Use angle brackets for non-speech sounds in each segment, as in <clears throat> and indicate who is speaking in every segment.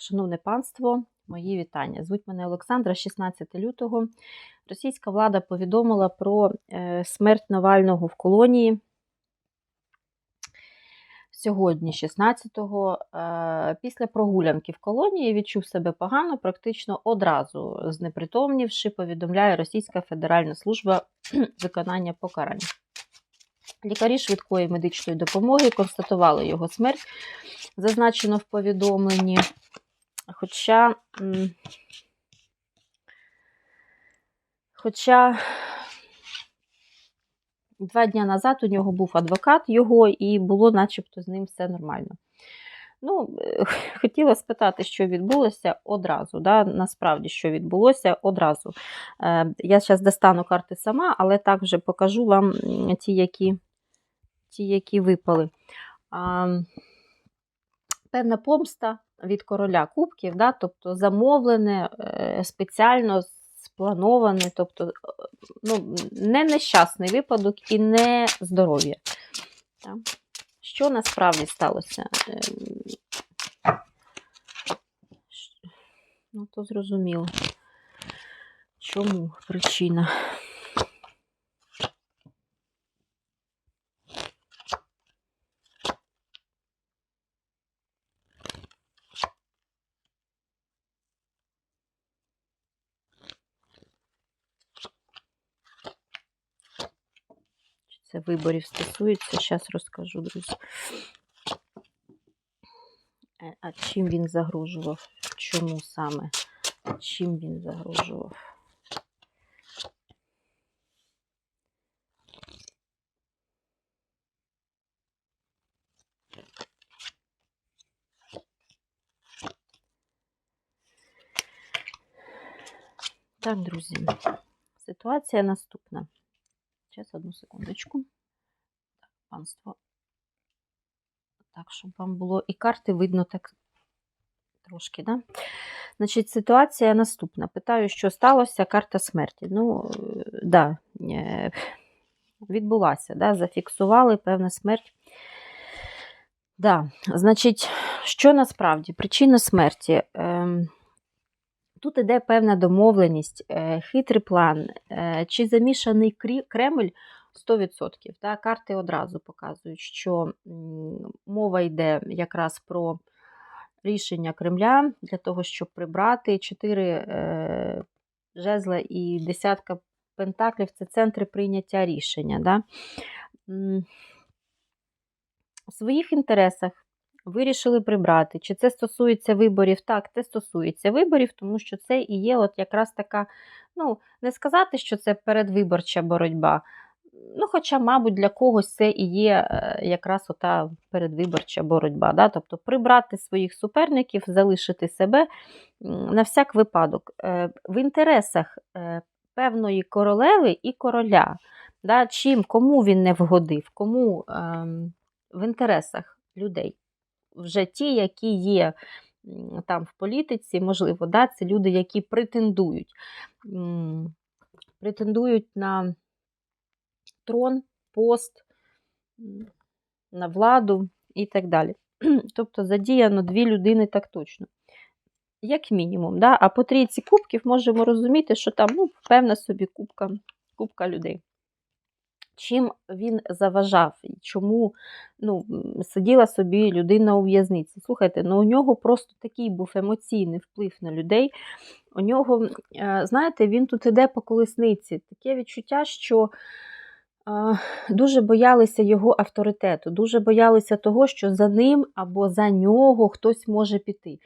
Speaker 1: Шановне панство, мої вітання. Звуть мене Олександра, 16 лютого. Російська влада повідомила про е, смерть Навального в колонії. Сьогодні, 16-го, е, після прогулянки в колонії відчув себе погано, практично одразу знепритомнівши, повідомляє Російська Федеральна служба <clears throat> виконання покарань. Лікарі швидкої медичної допомоги констатували його смерть, зазначено в повідомленні. Хоча, хоча два дні назад у нього був адвокат його, і було начебто з ним все нормально. Ну, е, <laughs> хотіла спитати, що відбулося одразу. Да? Насправді, що відбулося одразу. Е, Я зараз достану карти сама, але так вже покажу вам ті, які, ті, які випали. Певна помста від короля кубків, да? тобто замовлене, е, спеціально сплановане, тобто е, ну, не нещасний випадок і не здоров'я. Так? Що насправді сталося? Ем, Ну, то зрозуміло. Чому причина? Чи це виборів стосується? Зараз розкажу, друзі. Е, А чим він загрожував? Чому саме? Чим він загрожував? Так, друзі, ситуація наступна. Зараз одну секундочку. Так, панство. Так, щоб вам було і карти видно так трошки, да? Значить, ситуація наступна. Питаю, що сталося, карта смерті. Ну, е, да, е, відбулася, да, зафіксували певна смерть. Да, значить, що насправді? Причина смерті. Тут іде певна домовленість, е, хитрий план, е, чи замішаний Кремль 100%. Та, карти одразу показують, що мова йде якраз про рішення Кремля для того, щоб прибрати чотири е, жезла і десятка пентаклів це центри прийняття рішення. Да? У своїх інтересах вирішили прибрати. Чи це стосується виборів? Так, це стосується виборів, тому що це і є от якраз така, ну, не сказати, що це передвиборча боротьба. Ну, хоча, мабуть, для когось це і є е, якраз ота передвиборча боротьба. Да? Тобто прибрати своїх суперників, залишити себе на всяк випадок. Е, В інтересах е, певної королеви і короля. Да? Чим, кому він не вгодив, кому ем, в інтересах людей вже ті, які є там в політиці, можливо, да, це люди, які претендують, претендують на трон, пост, на владу і так далі. <clears throat> Тобто задіяно дві людини так точно. Як мінімум, да? а по трійці кубків можемо розуміти, що там ну, певна собі кубка, кубка людей. Чим він заважав, і чому ну, сиділа собі людина у в'язниці. Слухайте, ну у нього просто такий був емоційний вплив на людей. У нього, е, знаєте, він тут іде по колесниці. Таке відчуття, що е, дуже боялися його авторитету, дуже боялися того, що за ним або за нього хтось може піти.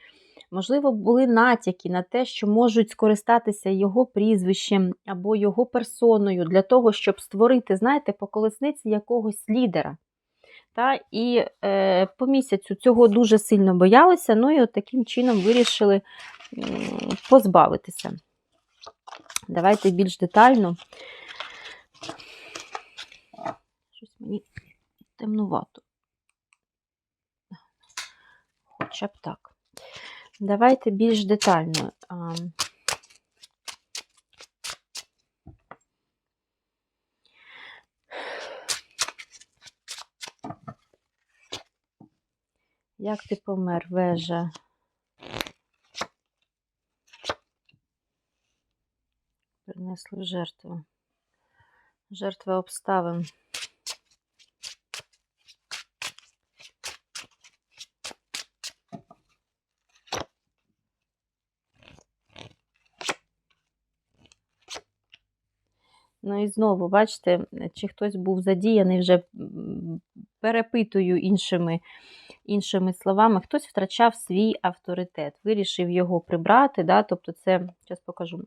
Speaker 1: Можливо, були натяки на те, що можуть скористатися його прізвищем або його персоною для того, щоб створити, знаєте, по колесниці якогось лідера. Та, і е, по місяцю цього дуже сильно боялися, ну і от таким чином вирішили позбавитися. Давайте більш детально. Щось мені темнувато. Хоча б так. Давайте більш детально. Як ти помер вежа? Принесли жертву. Жертва обставин. Знову, бачите, чи хтось був задіяний вже перепитую іншими, іншими словами, хтось втрачав свій авторитет, вирішив його прибрати. Да? Тобто, це, зараз покажу.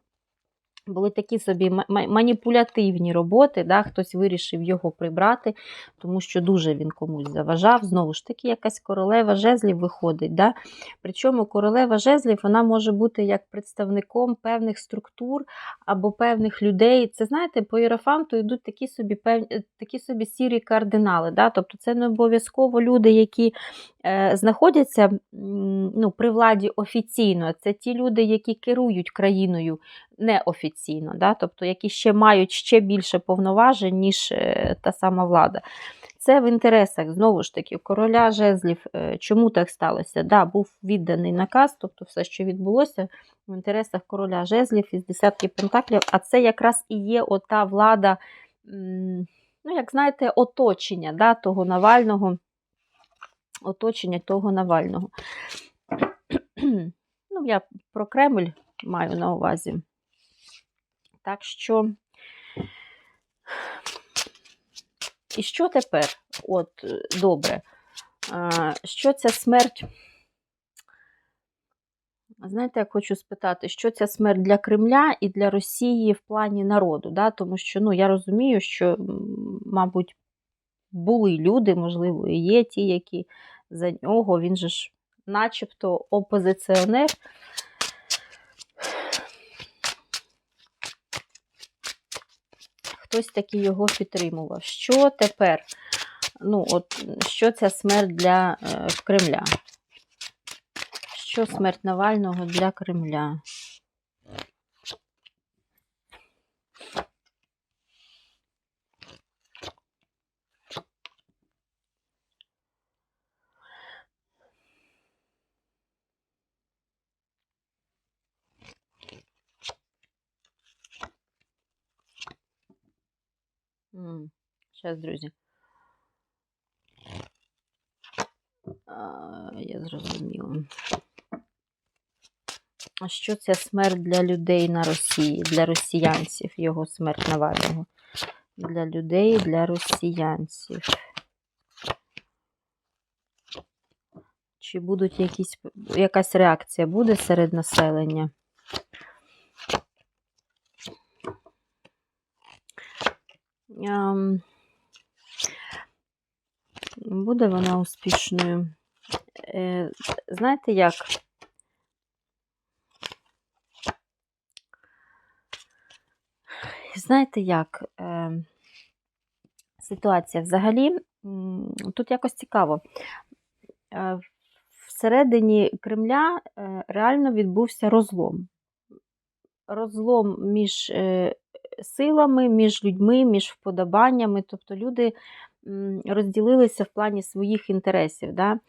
Speaker 1: Були такі собі ма- ма- маніпулятивні роботи, да? хтось вирішив його прибрати, тому що дуже він комусь заважав. Знову ж таки, якась королева жезлів виходить. Да? Причому королева жезлів вона може бути як представником певних структур або певних людей. Це, знаєте, по іерофанту йдуть такі собі, пев... е, такі собі сірі кардинали. Да? Тобто це не обов'язково люди, які е, знаходяться ну, при владі офіційно. Це ті люди, які керують країною неофіційно, да? тобто які ще мають ще більше повноважень, ніж е, та сама влада. Це в інтересах, знову ж таки, короля жезлів. Е, Чому так сталося? Да, був відданий наказ, тобто все, що відбулося в інтересах короля жезлів із десятки пентаклів, а це якраз і є ота влада, ну, як знаєте, оточення да, того Навального, оточення того Навального. <clears throat> Ну, я про Кремль маю на увазі. Так що. І що тепер? От, е, добре. Що ця смерть? Знаєте, як хочу спитати, що ця смерть для Кремля і для Росії в плані народу? Да? Тому що ну, я розумію, що, мабуть, були люди, можливо, і є ті, які за нього, він же ж начебто опозиціонер. Хтось таки його підтримував. Що тепер? Ну, от, що ця смерть для е, Кремля? Що смерть Навального для Кремля? Зараз, друзі. Я зрозуміла. А що це смерть для людей на Росії, для росіянців, його смерть Навального? Для людей, для росіянців. Чи будуть якісь, якась реакція буде серед населення? Ам, Буде вона успішною. Е, Знаєте як? Знаєте як? Е, Ситуація взагалі тут якось цікаво. Е, Всередині Кремля реально відбувся розлом. Розлом між силами, між людьми, між вподобаннями. Тобто люди розділилися в плані своїх інтересів. Да?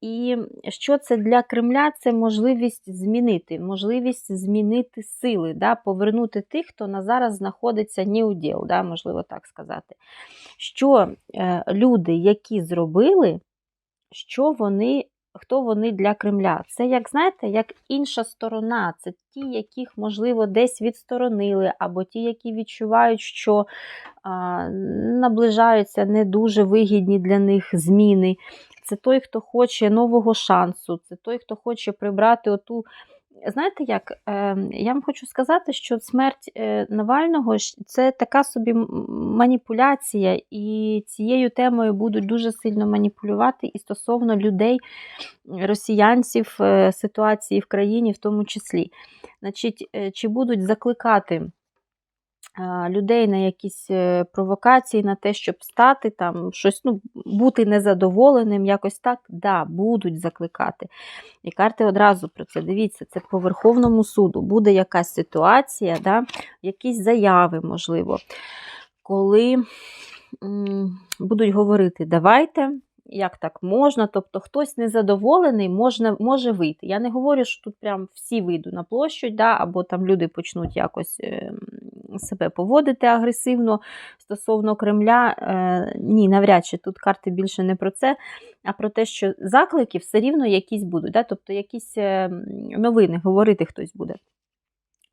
Speaker 1: І що це для Кремля? Це можливість змінити, можливість змінити сили, да? повернути тих, хто на зараз знаходиться не у діл, да? можливо так сказати. Що е, люди, які зробили, що вони. Хто вони для Кремля? Це, як знаєте, як інша сторона. Це ті, яких, можливо, десь відсторонили, або ті, які відчувають, що а, наближаються не дуже вигідні для них зміни. Це той, хто хоче нового шансу, це той, хто хоче прибрати оту. Знаєте як? Е, Я вам хочу сказати, що смерть е, Навального це така собі маніпуляція, і цією темою будуть дуже сильно маніпулювати і стосовно людей, росіянців, е, ситуації в країні в тому числі. Значить, чи будуть закликати людей на якісь е, провокації, на те, щоб стати там, щось, ну, бути незадоволеним, якось так, да, будуть закликати. І карти одразу про це. Дивіться, це по Верховному суду буде якась ситуація, да, якісь заяви, можливо, коли м, будуть говорити, давайте як так можна, тобто хтось незадоволений можна, може вийти. Я не говорю, що тут прям всі вийдуть на площу, да, або там люди почнуть якось е, себе поводити агресивно стосовно Кремля. Е, ні, навряд чи тут карти більше не про це, а про те, що заклики все рівно якісь будуть, да, тобто якісь е, новини говорити хтось буде.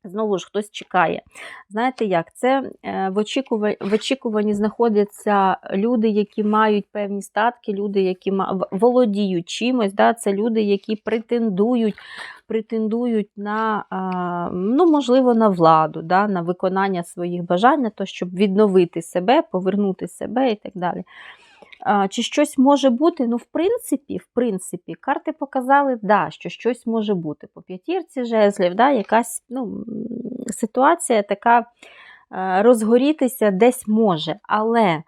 Speaker 1: Знову ж хтось чекає. Знаєте як? Це е, в очікуванні, знаходяться люди, які мають певні статки, люди, які володіють чимось. Да? Це люди, які претендують претендують на, ну, можливо, на владу, да? на виконання своїх бажань, на то, щоб відновити себе, повернути себе і так далі. Чи щось може бути? Ну, в принципі, в принципі, карти показали, да, що щось може бути. По п'ятірці жезлів, да, якась ну, ситуація така розгорітися десь може. Але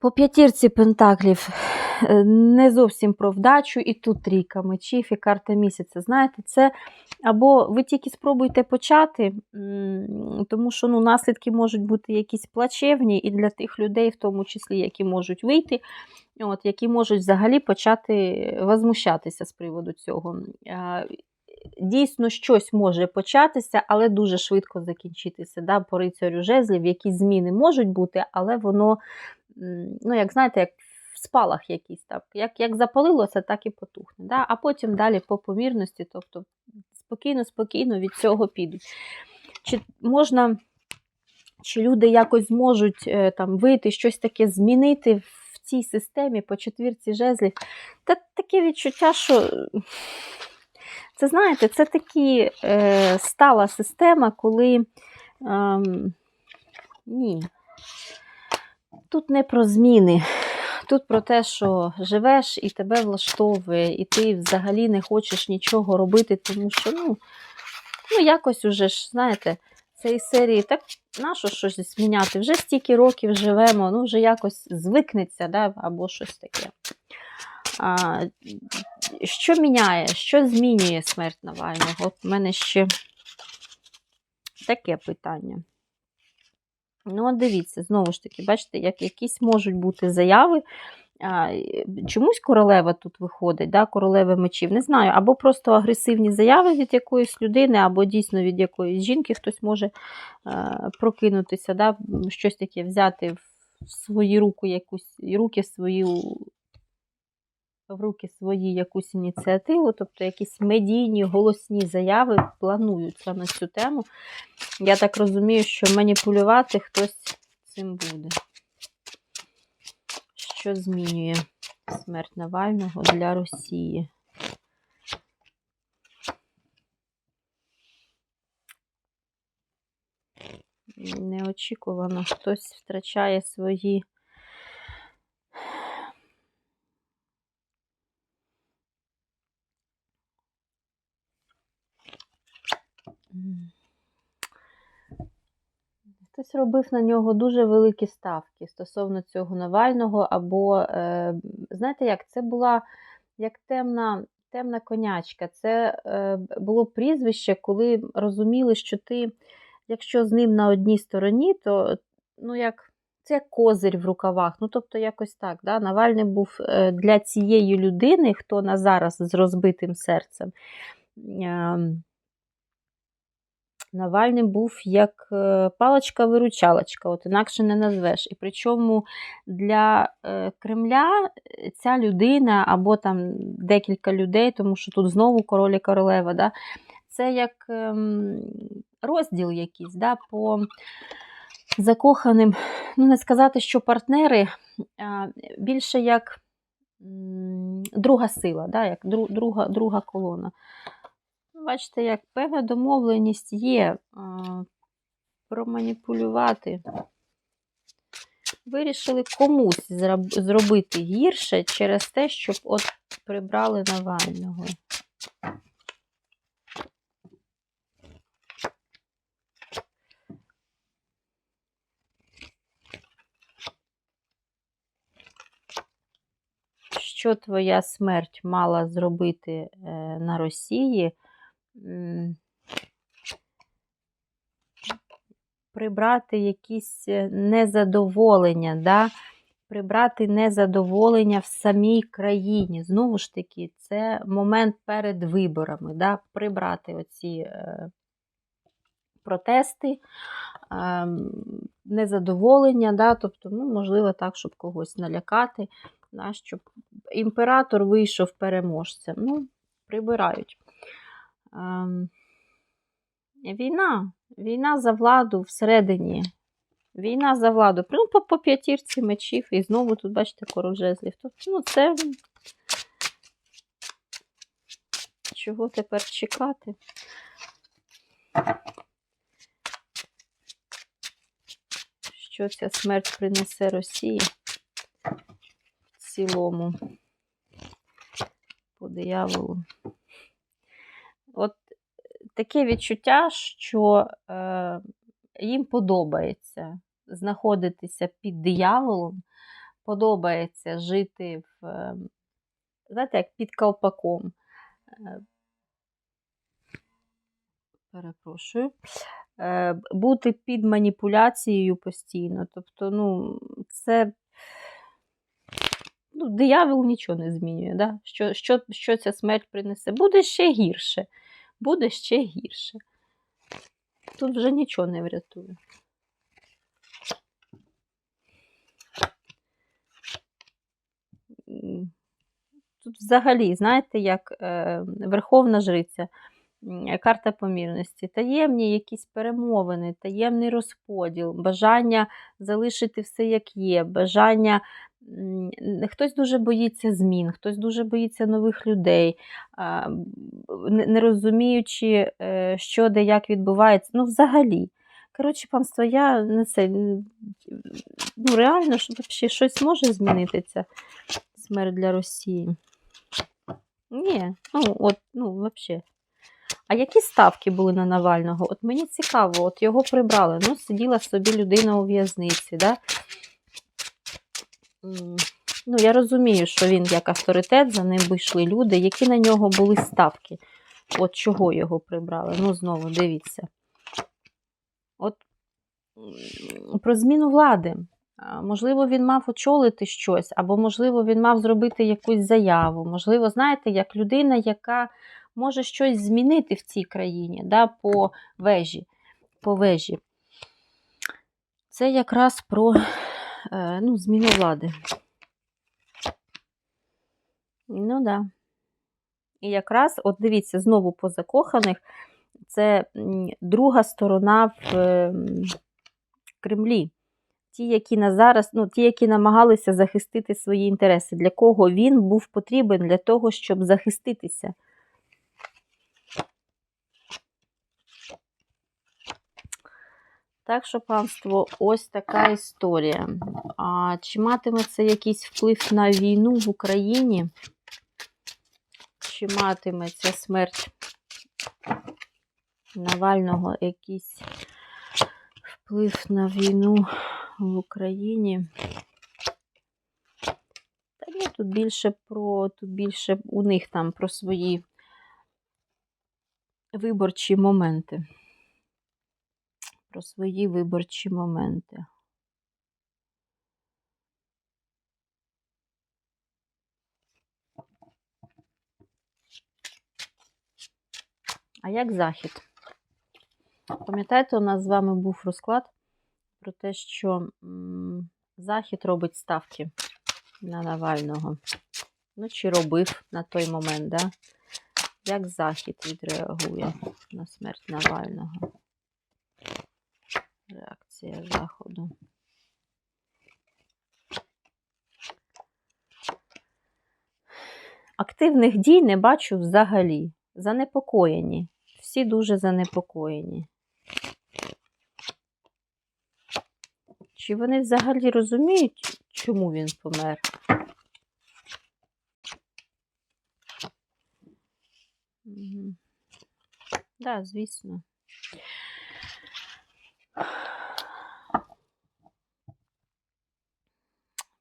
Speaker 1: по п'ятірці пентаклів е, не зовсім про вдачу, і тут трійка мечів, і карта місяця. Знаєте, це або ви тільки спробуйте почати, тому що ну, наслідки можуть бути якісь плачевні, і для тих людей, в тому числі, які можуть вийти, от, які можуть взагалі почати возмущатися з приводу цього. Дійсно, щось може початися, але дуже швидко закінчитися. Да? По рицарю жезлів, якісь зміни можуть бути, але воно ну, як знаєте, як спалах якийсь так. Як як запалилося, так і потухне. Да? А потім далі по помірності, тобто спокійно-спокійно від цього підуть. Чи можна, чи люди якось зможуть е, там вийти, щось таке змінити в цій системі по четвірці жезлів? Та таке відчуття, що. Це, знаєте, це такі е, стала система, коли. Е, ні, Тут не про зміни, тут про те, що живеш і тебе влаштовує, і ти взагалі не хочеш нічого робити, тому що, ну, ну якось уже ж, знаєте, цієї серії так нащо щось зміняти? Вже стільки років живемо, ну вже якось звикнеться, да, або щось таке. А, Що міняє, що змінює смерть Навального? От в мене ще таке питання. Ну, от дивіться, знову ж таки, бачите, як якісь можуть бути заяви. Чомусь королева тут виходить, да, королеви мечів, не знаю, або просто агресивні заяви від якоїсь людини, або дійсно від якоїсь жінки хтось може прокинутися, да, щось таке взяти в свої руки, якусь руки свою в руки свої якусь ініціативу, тобто якісь медійні голосні заяви плануються на цю тему. Я так розумію, що маніпулювати хтось цим буде. Що змінює смерть Навального для Росії? Неочікувано хтось втрачає свої Хтось робив на нього дуже великі ставки стосовно цього Навального, або, е, знаєте як, це була як темна темна конячка. Це е, було прізвище, коли розуміли, що ти, якщо з ним на одній стороні, то ну, як, це як козир в рукавах. Ну, тобто, якось так. Да? Навальний був е, для цієї людини, хто на зараз з розбитим серцем. Навальний був як е, паличка-виручалочка, от інакше не назвеш. І причому для е, Кремля е, ця людина або там декілька людей, тому що тут знову король і королева, да, це як ем, розділ якийсь да, по закоханим, ну не сказати, що партнери, більше як друга сила, да, як друга, друга колона бачите, як певна домовленість є проманіпулювати. Вирішили комусь зробити гірше через те, щоб от прибрали Навального. Що твоя смерть мала зробити е, на Росії? Прибрати якісь е, незадоволення, да? прибрати незадоволення в самій країні. Знову ж таки, це момент перед виборами, да? прибрати оці е, протести, е, незадоволення, да? тобто, ну, можливо, так, щоб когось налякати, да? щоб імператор вийшов переможцем. Ну, прибирають. Е, війна. Війна за владу всередині. Війна за владу. Ну, по, по п'ятірці мечів. І знову тут, бачите, король жезлів. Тобто, ну, це. Чого тепер чекати? Що ця смерть принесе Росії в цілому? По дияволу. Таке відчуття, що е, їм подобається знаходитися під дияволом, подобається жити в, е, знаєте, як під колпаком. Е, Перепрошую. Е, Бути під маніпуляцією постійно. Тобто, ну, це ну, диявол нічого не змінює. Да? Що, що, що ця смерть принесе? Буде ще гірше. Буде ще гірше. Тут вже нічого не врятує. Тут взагалі, знаєте, як е, Верховна Жриця, карта помірності, таємні якісь перемовини, таємний розподіл, бажання залишити все як є, бажання. Хтось дуже боїться змін, хтось дуже боїться нових людей, не розуміючи, е, що де як відбувається. Ну, взагалі. Коротше, панство, я не це. Ну, реально, що взагалі щось може змінити ця смерть для Росії? Ні, ну от, ну, взагалі. А які ставки були на Навального? От мені цікаво, от його прибрали. Ну, сиділа собі людина у в'язниці, да? Ну, я розумію, що він як авторитет, за ним вийшли люди, які на нього були ставки. От чого його прибрали? Ну, знову дивіться. От про зміну влади. Можливо, він мав очолити щось, або, можливо, він мав зробити якусь заяву. Можливо, знаєте, як людина, яка може щось змінити в цій країні да, по вежі. По вежі. Це якраз про ну, зміну влади. Ну, да. І якраз, от дивіться, знову по закоханих, це друга сторона в ем, Кремлі. Ті, які на зараз, ну, ті, які намагалися захистити свої інтереси, для кого він був потрібен для того, щоб захиститися. Так що, панство, ось така історія. А чи матиме це якийсь вплив на війну в Україні? Чи матиме ця смерть Навального якийсь вплив на війну в Україні? Та ні, тут більше про тут більше у них там про свої виборчі моменти. Про свої виборчі моменти. А як захід? Пам'ятаєте, у нас з вами був розклад про те, що Захід робить ставки на Навального. Ну, чи робив на той момент, да? Як Захід відреагує на смерть Навального? Реакція Заходу. Активних дій не бачу взагалі. Занепокоєні. Всі дуже занепокоєні. Чи вони взагалі розуміють, чому він помер? Так, да, звісно.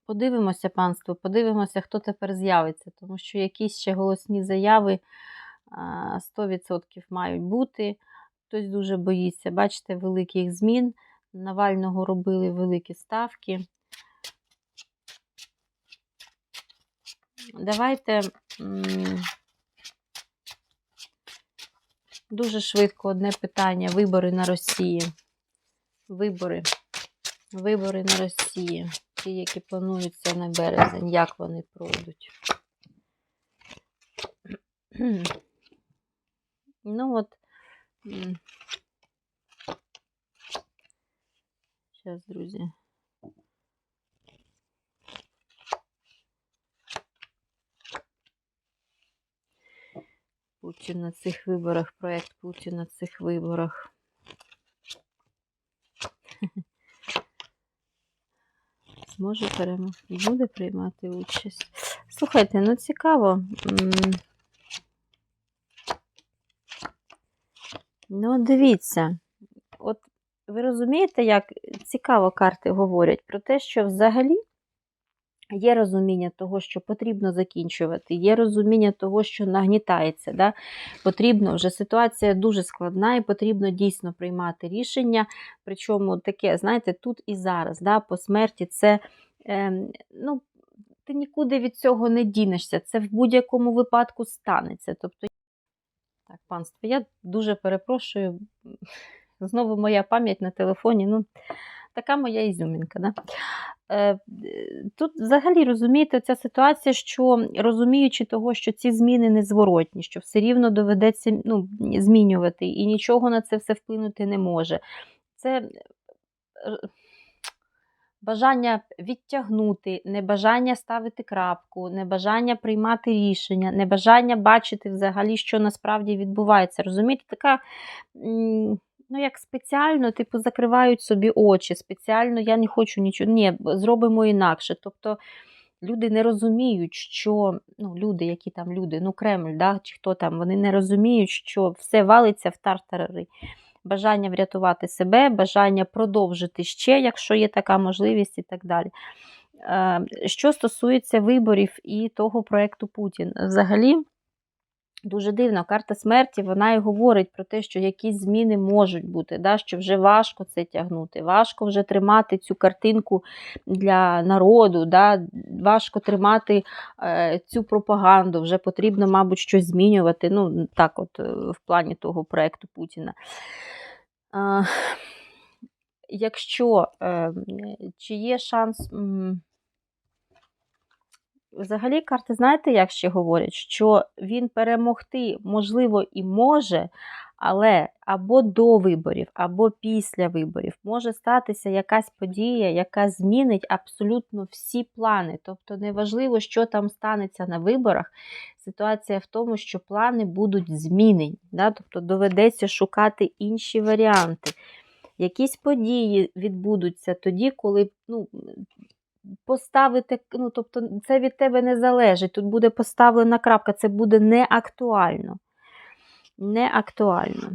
Speaker 1: Подивимося, панство, подивимося, хто тепер з'явиться, тому що якісь ще голосні заяви 100% мають бути. Хтось дуже боїться, бачите, великих змін. Навального робили великі ставки. Давайте дуже швидко одне питання. Вибори на Росії. Вибори. Вибори на Росії. Ті, які плануються на березень. Як вони пройдуть? Ну от. Зараз, друзі. Путін на цих виборах, проект Путін на цих виборах. Зможе перемогти, буде приймати участь. Слухайте, ну цікаво. Ну, дивіться, от ви розумієте, як цікаво карти говорять про те, що взагалі є розуміння того, що потрібно закінчувати, є розуміння того, що нагнітається. Да? Потрібно вже ситуація дуже складна і потрібно дійсно приймати рішення. Причому таке, знаєте, тут і зараз, да? по смерті це. Е, ну, ти нікуди від цього не дінешся, це в будь-якому випадку станеться. Тобто, так, панство, я дуже перепрошую. Знову моя пам'ять на телефоні. Ну, така моя ізюмінка. Да? Е, Тут взагалі розумієте, ця ситуація, що розуміючи того, що ці зміни незворотні, що все рівно доведеться ну, змінювати, і нічого на це все вплинути не може. Це е, бажання відтягнути, небажання ставити крапку, небажання приймати рішення, небажання бачити взагалі, що насправді відбувається. Розумієте, така. Ну, як спеціально, типу, закривають собі очі, спеціально я не хочу нічого. Ні, зробимо інакше. Тобто люди не розуміють, що ну, люди, які там люди, ну Кремль, да, чи хто там, вони не розуміють, що все валиться в тартарари. Бажання врятувати себе, бажання продовжити ще, якщо є така можливість, і так далі. Що стосується виборів і того проєкту Путін, взагалі. Дуже дивно, карта смерті вона і говорить про те, що якісь зміни можуть бути, да, що вже важко це тягнути, важко вже тримати цю картинку для народу, да, важко тримати е, цю пропаганду, вже потрібно, мабуть, щось змінювати. Ну, так, от, е, в плані того проєкту Путіна. Е, якщо е, чи є шанс. М Взагалі, карти, знаєте, як ще говорять, що він перемогти, можливо, і може, але або до виборів, або після виборів може статися якась подія, яка змінить абсолютно всі плани. Тобто, неважливо, що там станеться на виборах. Ситуація в тому, що плани будуть змінені. Да? Тобто доведеться шукати інші варіанти. Якісь події відбудуться тоді, коли ну, поставити, ну, тобто це від тебе не залежить. Тут буде поставлена крапка, це буде не актуально. Не актуально.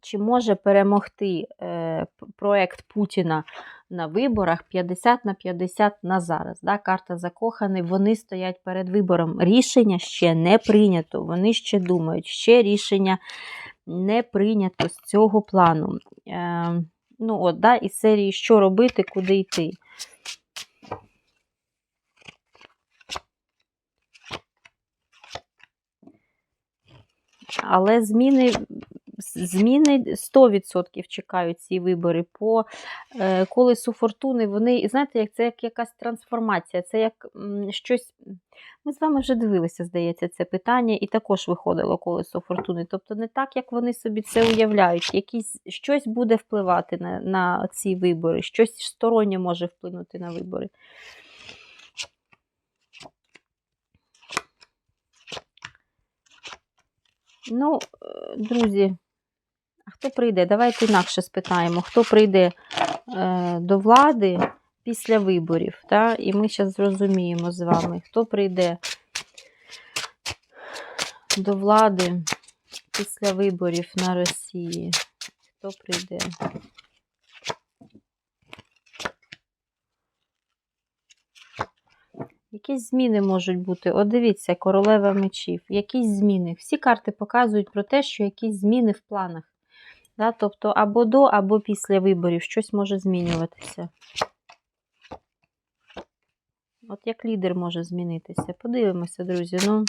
Speaker 1: Чи може перемогти е, проект Путіна на виборах 50 на 50 на зараз. Да? Карта закоханий, вони стоять перед вибором. Рішення ще не прийнято. Вони ще думають, ще рішення не прийнято з цього плану. Е, ну от, да, Із серії, що робити, куди йти. Але зміни зміни 100% чекають ці вибори по е, колесу фортуни. Вони, знаєте, як це як якась трансформація, це як щось. Ми з вами вже дивилися, здається, це питання, і також виходило колесо фортуни. Тобто не так, як вони собі це уявляють. Якісь, Щось буде впливати на, на ці вибори, щось стороннє може вплинути на вибори. Ну, е, друзі, а хто прийде? Давайте інакше спитаємо, хто прийде е, до влади після виборів. Та? І ми зараз зрозуміємо з вами, хто прийде до влади після виборів на Росії. Хто прийде? Якісь зміни можуть бути. От дивіться, королева мечів, якісь зміни. Всі карти показують про те, що якісь зміни в планах. Да? Тобто або до, або після виборів щось може змінюватися. От як лідер може змінитися. Подивимося, друзі. Ну,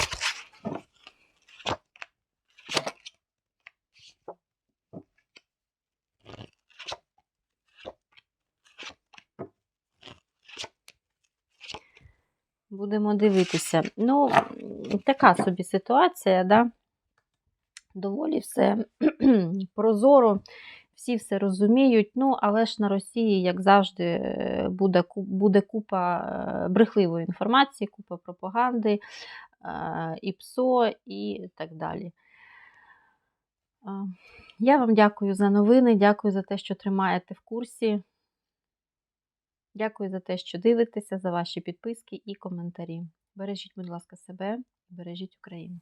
Speaker 1: Будемо дивитися. Ну, така собі ситуація, да? Доволі все <clears throat> прозоро, всі все розуміють. Ну, але ж на Росії, як завжди, е, буде, буде купа е, брехливої інформації, купа пропаганди, е, і ПСО, і так далі. Я вам дякую за новини, дякую за те, що тримаєте в курсі. Дякую за те, що дивитеся, за ваші підписки і коментарі. Бережіть, будь ласка, себе, бережіть Україну.